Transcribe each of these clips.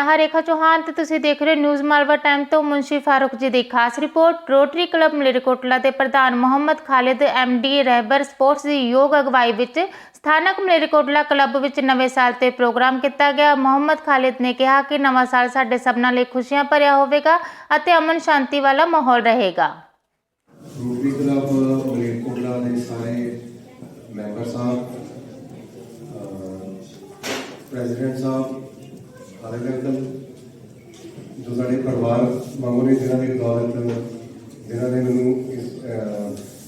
ਮੈਂ ਹਾਂ ਰੇਖਾ ਚੌਹਾਨ ਤੇ ਤੁਸੀਂ ਦੇਖ ਰਹੇ ਹੋ ਨਿਊਜ਼ ਮਾਲਵਾ ਟਾਈਮ ਤੋਂ ਮੁੰਸ਼ੀ ਫਾਰੂਕ ਜੀ ਦੀ ਖਾਸ ਰਿਪੋਰਟ। ਰੋਟਰੀ ਕਲੱਬ ਮਲੇਰਕੋਟਲਾ ਦੇ ਪ੍ਰਧਾਨ ਮੁਹੰਮਦ ਖਾਲਿਦ ਐਮਡੀ ਰਹਿਬਰ ਸਪੋਰਟਸ ਦੀ ਯੋਗ ਅਗਵਾਈ ਵਿੱਚ ਸਥਾਨਕ ਮਲੇਰਕੋਟਲਾ ਕਲੱਬ ਵਿੱਚ ਨਵੇਂ ਸਾਲ ਤੇ ਪ੍ਰੋਗਰਾਮ ਕੀਤਾ ਗਿਆ। ਮੁਹੰਮਦ ਖਾਲਿਦ ਨੇ ਕਿਹਾ ਕਿ ਨਵਾਂ ਸਾਲ ਸਾਡੇ ਸਭਨਾਂ ਲਈ ਖੁਸ਼ੀਆਂ ਭਰਿਆ ਹੋਵੇਗਾ ਅਤੇ ਅਮਨ ਸ਼ਾਂਤੀ ਵਾਲਾ ਮਾਹੌਲ ਰਹੇਗਾ। ਰੋਟਰੀ ਕਲੱਬ ਮਲੇਰਕੋਟਲਾ ਦੇ ਸਾਰੇ ਮੈਂਬਰ ਸਾਹਿਬ ਪ੍ਰੈਜ਼ੀਡੈਂਟ ਸਾਹਿਬ ਖਾਲਿਦ ਅੰਕਲ ਜੋ ਸਾਡੇ ਪਰਿਵਾਰ ਵਾਂਗੂ ਨੇ, ਜਿਨ੍ਹਾਂ ਦੀ ਬਦੌਲਤ ਜਿਨ੍ਹਾਂ ਨੇ ਮੈਨੂੰ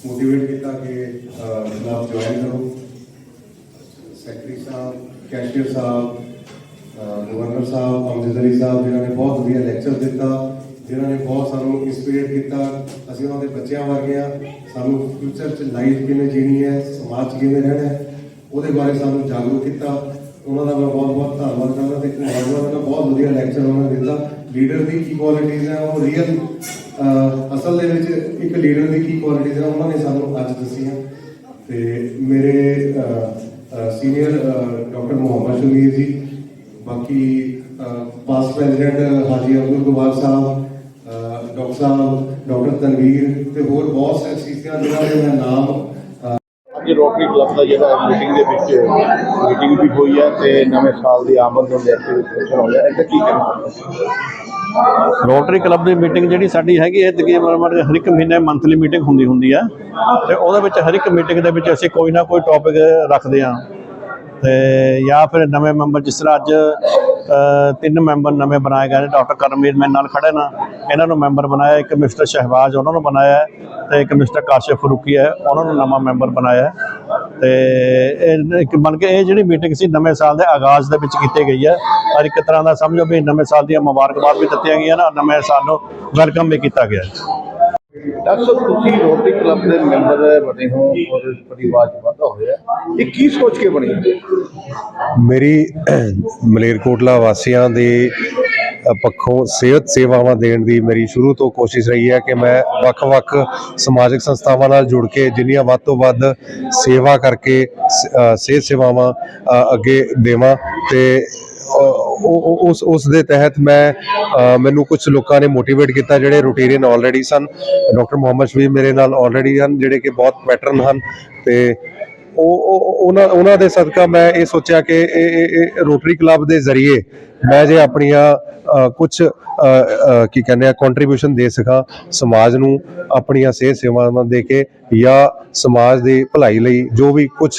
ਮੋਟੀਵੇਟ ਕੀਤਾ ਕਿ ਕਲੱਬ ਜੁਆਇਨ ਕਰੋ। ਸੈਕਟਰੀ ਸਾਹਿਬ ਕੈਸ਼ੀਅਰ ਸਾਹਿਬ ਗਵਰਨਰ ਸਾਹਿਬ ਅਮਜਦ ਸਾਹਿਬ, ਜਿਨ੍ਹਾਂ ਨੇ ਬਹੁਤ ਵਧੀਆ ਲੈਕਚਰ ਦਿੱਤਾ, ਜਿਨ੍ਹਾਂ ਨੇ ਬਹੁਤ ਸਾਨੂੰ ਇਨਸਪਾਇਰ ਕੀਤਾ। ਅਸੀਂ ਉਹਨਾਂ ਦੇ ਬੱਚਿਆਂ ਵਰਗੇ ਆ। ਸਾਨੂੰ ਫਿਊਚਰ 'ਚ ਲਾਈਫ ਕਿਵੇਂ ਜੀਣੀ ਹੈ, ਸਮਾਜ ਕਿਵੇਂ ਰਹਿਣਾ ਹੈ, ਉਹਦੇ ਬਾਰੇ ਸਾਨੂੰ ਜਾਗਰੂਕ ਕੀਤਾ। ਉਹਨਾਂ ਦਾ ਮੈਂ ਬਹੁਤ ਬਹੁਤ ਧੰਨਵਾਦ ਕਰਦਾ ਤੇ ਨੌਜਵਾਨਾਂ ਦਾ ਬਹੁਤ ਵਧੀਆ ਲੈਕਚਰ ਉਹਨਾਂ ਨੇ ਦਿੱਤਾ ਲੀਡਰ ਦੀ ਕੀ ਕੁਆਲਿਟੀਜ਼ ਹੈ ਉਹ ਰੀਅਲ ਅਸਲ ਦੇ ਵਿੱਚ ਇੱਕ ਲੀਡਰ ਦੀ ਕੀ ਕੁਆਲਿਟੀਜ਼ ਹੈ ਉਹਨਾਂ ਨੇ ਸਾਨੂੰ ਅੱਜ ਦੱਸੀਆਂ। ਤੇ ਮੇਰੇ ਸੀਨੀਅਰ ਡਾਕਟਰ ਮੁਹੰਮਦ ਸ਼ਮੀਰ ਜੀ, ਬਾਕੀ ਪਾਸ ਪ੍ਰੈਜ਼ੀਡੈਂਟ ਹਾਜੀ ਅਬਦੁਲ ਗਵਾਰ ਸਾਹਿਬ ਡਾਕਟਰ ਸਾਹਿਬ ਡਾਕਟਰ ਤਨਵੀਰ ਤੇ ਹੋਰ ਬਹੁਤ ਸਾਰੇ ਸ਼ਖਸੀਅਤਾਂ ਜਿਨ੍ਹਾਂ ਦੇ ਮੈਂ ਨਾਮ ਰੋਟਰੀ ਦਾ ਜਿਹੜਾ ਮੀਟਿੰਗ ਦੇ ਵਿੱਚ ਮੀਟਿੰਗ ਵੀ ਹੋਈ ਹੈ ਤੇ ਨਵੇਂ ਸਾਲ ਦੀ ਆਮਦ ਨੂੰ ਲੈ ਕੇ ਡਿਸਕਸ਼ਨ ਹੋਇਆ ਕੀ ਕਹਿਣਾ ਰੋਟਰੀ ਕਲੱਬ ਦੀ ਮੀਟਿੰਗ ਜਿਹੜੀ ਸਾਡੀ ਹੈਗੀ ਹੈ ਤਕਰੀਬਨ ਹਰ ਇੱਕ ਮਹੀਨੇ ਮੰਥਲੀ ਮੀਟਿੰਗ ਹੁੰਦੀ ਹੁੰਦੀ ਹੈ ਤੇ ਉਹਦੇ ਵਿੱਚ ਹਰ ਇੱਕ ਮੀਟਿੰਗ ਦੇ ਵਿੱਚ ਅਸੀਂ ਕੋਈ ਨਾ ਕੋਈ ਟੌਪਿਕ ਰੱਖਦੇ ਹਾਂ। ਤੇ ਜਾਂ ਫਿਰ ਨਵੇਂ ਮੈਂਬਰ ਜਿਸ ਤਰ੍ਹਾਂ ਅੱਜ ਤਿੰਨ ਮੈਂਬਰ ਨਵੇਂ ਬਣਾਏ ਗਏ ਨੇ ਡਾਕਟਰ ਕਰਮਵੀਰ ਮੇਰੇ ਨਾਲ ਖੜੇ ਨਾ। ਇਹਨਾਂ ਨੂੰ ਮੈਂਬਰ ਬਣਾਇਆ, ਇੱਕ ਮਿਸਟਰ ਸ਼ਹਿਬਾਜ਼ ਉਹਨਾਂ ਨੂੰ ਬਣਾਇਆ ਹੈ ਤੇ ਇੱਕ ਮਿਸਟਰ ਕਾਸ਼ਿਫ ਫਰੂਕੀ ਹੈ, ਉਹਨਾਂ ਨੂੰ ਨਵਾਂ ਮੈਂਬਰ ਬਣਾਇਆ ਤੇ ਇਹ ਇੱਕ ਬਣ ਕੇ ਇਹ ਜਿਹੜੀ ਮੀਟਿੰਗ ਸੀ ਨਵੇਂ ਸਾਲ ਦੇ ਆਗਾਜ਼ ਦੇ ਵਿੱਚ ਕੀਤੀ ਗਈ ਹੈ। ਔਰ ਇੱਕ ਤਰ੍ਹਾਂ ਦਾ ਸਮਝੋ ਵੀ ਨਵੇਂ ਸਾਲ ਦੀਆਂ ਮੁਬਾਰਕਬਾਦ ਵੀ ਦਿੱਤੀਆਂ ਗਈਆਂ ਨਾ ਨਵੇਂ ਸਾਲ ਨੂੰ ਵੈਲਕਮ ਵੀ ਕੀਤਾ ਗਿਆ ਹੈ। ਡਾਕਟਰ ਤੁਸੀਂ ਰੋਟਰੀ ਕਲੱਬ ਦੇ ਮੈਂਬਰ ਬਣੇ ਹੋ ਔਰ ਪਰਿਵਾਰ ਚ ਵਾਧਾ ਹੋਇਆ। ਇਹ ਕੀ ਸੋਚ ਕੇ ਬਣੇ ਮੇਰੀ ਮਲੇਰਕੋਟਲਾ ਵਾਸੀਆਂ ਦੇ ਪੱਖੋਂ ਸਿਹਤ ਸੇਵਾਵਾਂ ਦੇਣ ਦੀ ਮੇਰੀ ਸ਼ੁਰੂ ਤੋਂ ਕੋਸ਼ਿਸ਼ ਰਹੀ ਹੈ ਕਿ ਮੈਂ ਵੱਖ-ਵੱਖ ਸਮਾਜਿਕ ਸੰਸਥਾਵਾਂ ਨਾਲ ਜੁੜ ਕੇ ਜਿੰਨੀਆਂ ਵੱਧ ਤੋਂ ਵੱਧ ਸੇਵਾ ਕਰਕੇ ਸਿਹਤ ਸੇਵਾਵਾਂ ਅੱਗੇ ਦੇਵਾਂ ਤੇ ਉਸ ਉਸ ਦੇ ਤਹਿਤ ਮੈਂ ਮੈਨੂੰ ਕੁਝ ਲੋਕਾਂ ਨੇ ਮੋਟੀਵੇਟ ਕੀਤਾ ਜਿਹੜੇ ਰੂਟੀਰੀਅਨ ਆਲਰੇਡੀ ਸਨ। ਡਾਕਟਰ ਮੁਹੰਮਦ ਸ਼ਬੀਰ ਮੇਰੇ ਨਾਲ ਆਲਰੇਡੀ ਹਨ, ਜਿਹੜੇ ਕਿ ਬਹੁਤ ਪੈਟਰਨ ਹਨ ਤੇ ਉਹ ਉਹਨਾਂ ਉਹਨਾਂ ਦੇ ਸਦਕਾ ਮੈਂ ਇਹ ਸੋਚਿਆ ਕਿ ਇਹ ਰੋਟਰੀ ਕਲੱਬ ਦੇ ਜ਼ਰੀਏ ਮੈਂ ਜੇ ਆਪਣੀਆਂ ਕੁਝ ਕੀ ਕਹਿੰਦੇ ਆ ਕੰਟਰੀਬਿਊਸ਼ਨ ਦੇ ਸਕਾਂ, ਸਮਾਜ ਨੂੰ ਆਪਣੀਆਂ ਸਿਹਤ ਸੇਵਾਵਾਂ ਦੇ ਕੇ ਜਾਂ ਸਮਾਜ ਦੀ ਭਲਾਈ ਲਈ ਜੋ ਵੀ ਕੁਝ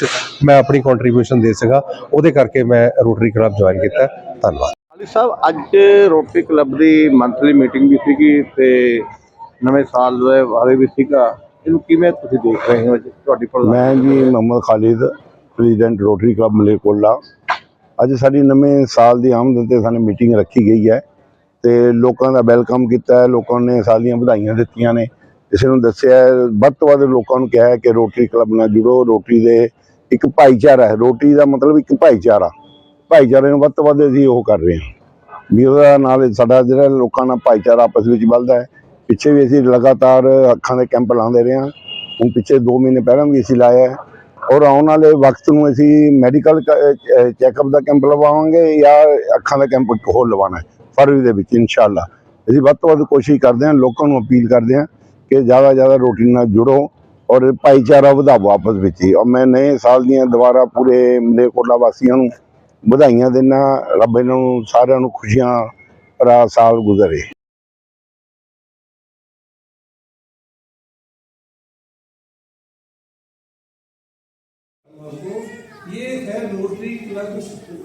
ਮੈਂ ਆਪਣੀ ਕੰਟਰੀਬਿਊਸ਼ਨ ਦੇ ਸਕਾਂ, ਉਹਦੇ ਕਰਕੇ ਮੈਂ ਰੋਟਰੀ ਕਲੱਬ ਜੁਆਇਨ ਕੀਤਾ। ਧੰਨਵਾਦ। ਅਲੀ ਸਾਹਿਬ, ਅੱਜ ਰੋਟਰੀ ਕਲੱਬ ਦੀ ਮੰਥਲੀ ਮੀਟਿੰਗ ਵੀ ਸੀਗੀ ਤੇ ਨਵੇਂ ਸਾਲ ਦੇ ਬਾਰੇ ਵੀ ਸੀਗਾ। ਇਹਨੂੰ ਕਿਵੇਂ ਤੁਸੀਂ ਦੇਖ ਰਹੇ ਹੋ ਜੀ? ਤੁਹਾਡੀ ਪ੍ਰਧਾਨ ਮੈਂ ਜੀ Muhammad Khalid, president Rotary club Malerkotla. ਅੱਜ ਸਾਡੀ ਨਵੇਂ ਸਾਲ ਦੀ ਆਮਦ ਤੇ ਸਾਨੂੰ ਮੀਟਿੰਗ ਰੱਖੀ ਗਈ ਹੈ ਤੇ ਲੋਕਾਂ ਦਾ ਵੈਲਕਮ ਕੀਤਾ ਹੈ, ਲੋਕਾਂ ਨੇ ਸਾਲ ਵਧਾਈਆਂ ਦਿੱਤੀਆਂ ਨੇ। ਕਿਸੇ ਨੂੰ ਦੱਸਿਆ ਵੱਧ ਤੋਂ ਵੱਧ ਲੋਕਾਂ ਨੂੰ ਕਿਹਾ ਕਿ ਰੋਟਰੀ ਕਲੱਬ ਨਾਲ ਜੁੜੋ, ਰੋਟਰੀ ਦੇ ਇੱਕ ਭਾਈਚਾਰਾ ਹੈ। ਰੋਟਰੀ ਦਾ ਮਤਲਬ ਇੱਕ ਭਾਈਚਾਰਾ। ਭਾਈਚਾਰੇ ਨੂੰ ਵੱਧ ਤੋਂ ਵੱਧ ਅਸੀਂ ਉਹ ਕਰ ਰਹੇ ਹਾਂ। ਵੀ ਉਹਦਾ ਨਾਲ ਸਾਡਾ ਜਿਹੜਾ ਲੋਕਾਂ ਨਾਲ ਭਾਈਚਾਰਾ ਆਪਸ ਵਿੱਚ ਵੱਧਦਾ ਹੈ। ਪਿੱਛੇ ਵੀ ਅਸੀਂ ਲਗਾਤਾਰ ਅੱਖਾਂ ਦੇ ਕੈਂਪ ਲਾਉਂਦੇ ਰਹੇ ਹਾਂ। ਹੁਣ ਪਿੱਛੇ 2 ਮਹੀਨੇ ਪਹਿਲਾਂ ਵੀ ਅਸੀਂ ਲਾਇਆ ਔਰ ਆਉਣ ਵਾਲੇ ਵਕਤ ਨੂੰ ਅਸੀਂ ਮੈਡੀਕਲ ਚੈੱਕਅਪ ਦਾ ਕੈਂਪ ਲਵਾਵਾਂਗੇ ਜਾਂ ਅੱਖਾਂ ਦਾ ਕੈਂਪ ਹੋਰ ਲਵਾਉਣਾ ਹੈ, ਫਰਵਰੀ ਦੇ ਵਿੱਚ, ਇਨਸ਼ਾਅੱਲਾ। ਅਸੀਂ ਵੱਧ ਤੋਂ ਵੱਧ ਕੋਸ਼ਿਸ਼ ਕਰਦੇ ਹਾਂ, ਲੋਕਾਂ ਨੂੰ ਅਪੀਲ ਕਰਦੇ ਹਾਂ ਕਿ ਜ਼ਿਆਦਾ ਜ਼ਿਆਦਾ ਰੋਟੀ ਨਾਲ ਜੁੜੋ ਔਰ ਭਾਈਚਾਰਾ ਵਧਾਓ ਆਪਸ ਵਿੱਚ ਹੀ। ਔਰ ਮੈਂ ਨਵੇਂ ਸਾਲ ਦੀਆਂ ਦੁਬਾਰਾ ਪੂਰੇ ਮਲੇਰਕੋਟਲਾ ਵਾਸੀਆਂ ਨੂੰ ਵਧਾਈਆਂ ਦਿੰਦਾ ਰੱਬ ਇਹਨਾਂ ਨੂੰ ਸਾਰਿਆਂ ਨੂੰ ਖੁਸ਼ੀਆਂ ਭਰਾ ਸਾਲ ਗੁਜ਼ਰੇ। ये है रोटरी क्लब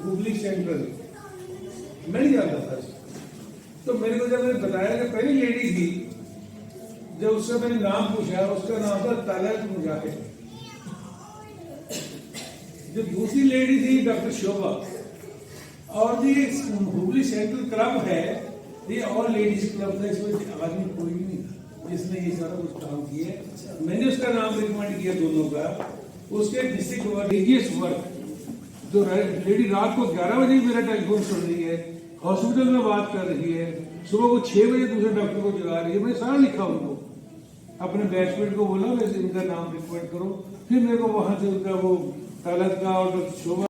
हुगली सेंट्रल मैं नहीं जानता था। तो मेरे को जब मैंने बताया कि पहली लेडी थी, जब उससे मैंने नाम पूछा, उसका नाम था तालत मुजाहिद जो दूसरी लेडी थी डॉक्टर शोभा और ये हुगली सेंट्रल क्लब है, ये और लेडीज़ क्लब था, इसमें आदमी कोई भी नहीं था जिसने ये सारा कुछ काम किया। मैंने उसका नाम रिकमेंड किया दोनों का। उसके डिस्ट्रिक्ट वर्क जो लेडी रात को 11 बजे मेरा टेलीफोन सुन रही है हॉस्पिटल में बात कर रही है, सुबह को 6 बजे दूसरे डॉक्टर को जगा रही है, मैंने सारा लिखा उनको। अपने बैचमेट को बोला, वैसे इनका नाम रिकमेंड करो। फिर मेरे को वहाँ से उनका वो तलत का और शोभा